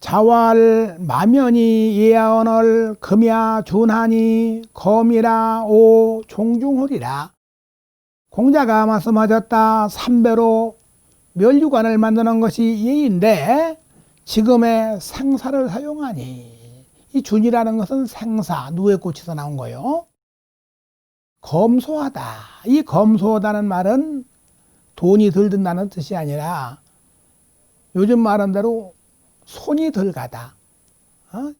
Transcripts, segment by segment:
자왈 마면이 예언을 금야 준하니 검이라 오 종중홀이라 공자가 말씀하셨다 삼배로 멸류관을 만드는 것이 예인데 지금의 생사를 사용하니 이 준이라는 것은 생사 누에 꽂혀서 나온 거요. 검소하다. 이 검소하다는 말은 돈이 덜 든다는 뜻이 아니라 요즘 말한 대로 손이 덜 가다. 어?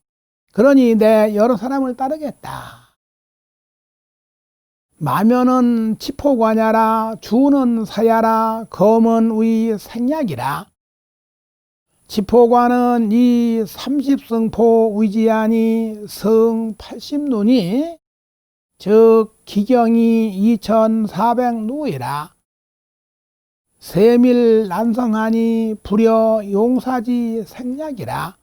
그러니 내 여러 사람을 따르겠다. 마면은 치포관야라, 주는 사야라, 검은 의 생약이라. 지포관은 이 삼십승포 위지하니 성 80눈이 즉 기경이 2400누이라 세밀 난성하니 불여 용사지 생략이라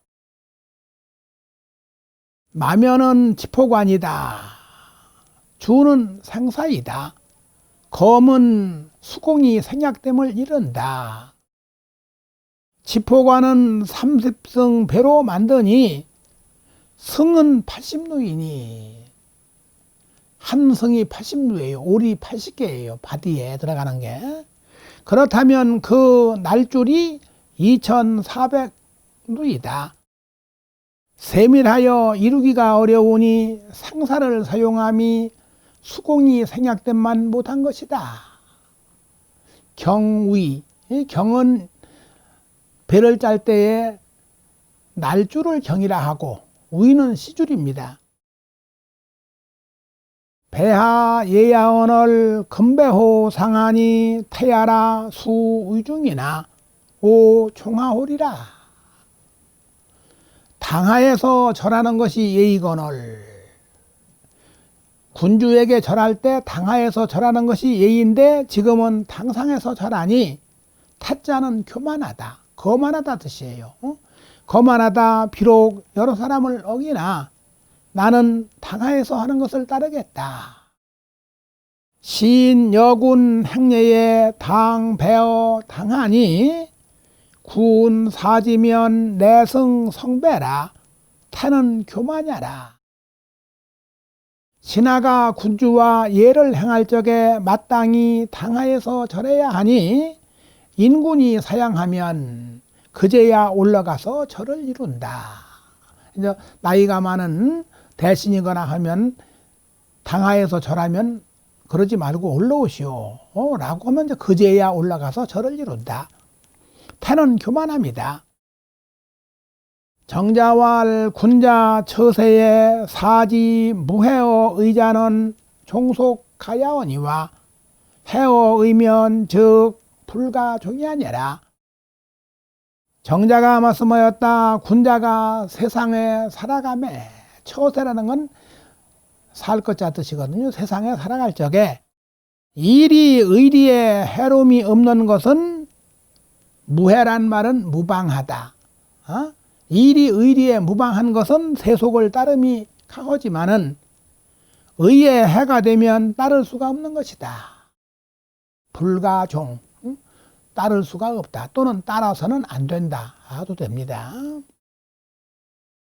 마면은 지포관이다 주는 생사이다 검은 수공이 생략됨을 이른다 지포관은 30성 배로 만드니 성은 80누이니 한 성이 80누예요. 올이 80개예요. 바디에 들어가는 게. 그렇다면 그 날줄이 2400누이다. 세밀하여 이루기가 어려우니 상사를 사용함이 수공이 생략됨만 못한 것이다. 경위, 이 경은 배를 짤 때에 날줄을 경이라 하고 위는 시줄입니다. 배하 예야언을 금배호 상하니 태야라 수의중이나 오 총하홀이라. 당하에서 절하는 것이 예의거늘 군주에게 절할 때 당하에서 절하는 것이 예의인데 지금은 당상에서 절하니 타자는 교만하다 거만하다 뜻이에요. 어? 거만하다 비록 여러 사람을 어기나 나는 당하에서 하는 것을 따르겠다. 신 여군 행례에 당 배어 당하니 군 사지면 내성 성배라 태는 교마냐라. 신하가 군주와 예를 행할 적에 마땅히 당하에서 절해야 하니 인군이 사양하면 그제야 올라가서 절을 이룬다. 이제 나이가 많은 대신이거나 하면 당하에서 절하면 그러지 말고 올라오시오. 어, 라고 하면 이제 그제야 올라가서 절을 이룬다. 태는 교만합니다. 정자왈 군자 처세에 사지 무해어 의자는 종속 가야원이와 해어 의면 즉 불가 종이 아니라 정자가 말씀하였다 군자가 세상에 살아가매 처세라는 건 살 것자 뜻이거든요. 세상에 살아갈 적에 일이 의리에 해로움이 없는 것은 무해란 말은 무방하다. 어? 일이 의리에 무방한 것은 세속을 따름이 강하지만은 의에 해가 되면 따를 수가 없는 것이다. 불가종, 따를 수가 없다. 또는 따라서는 안 된다. 하도 됩니다.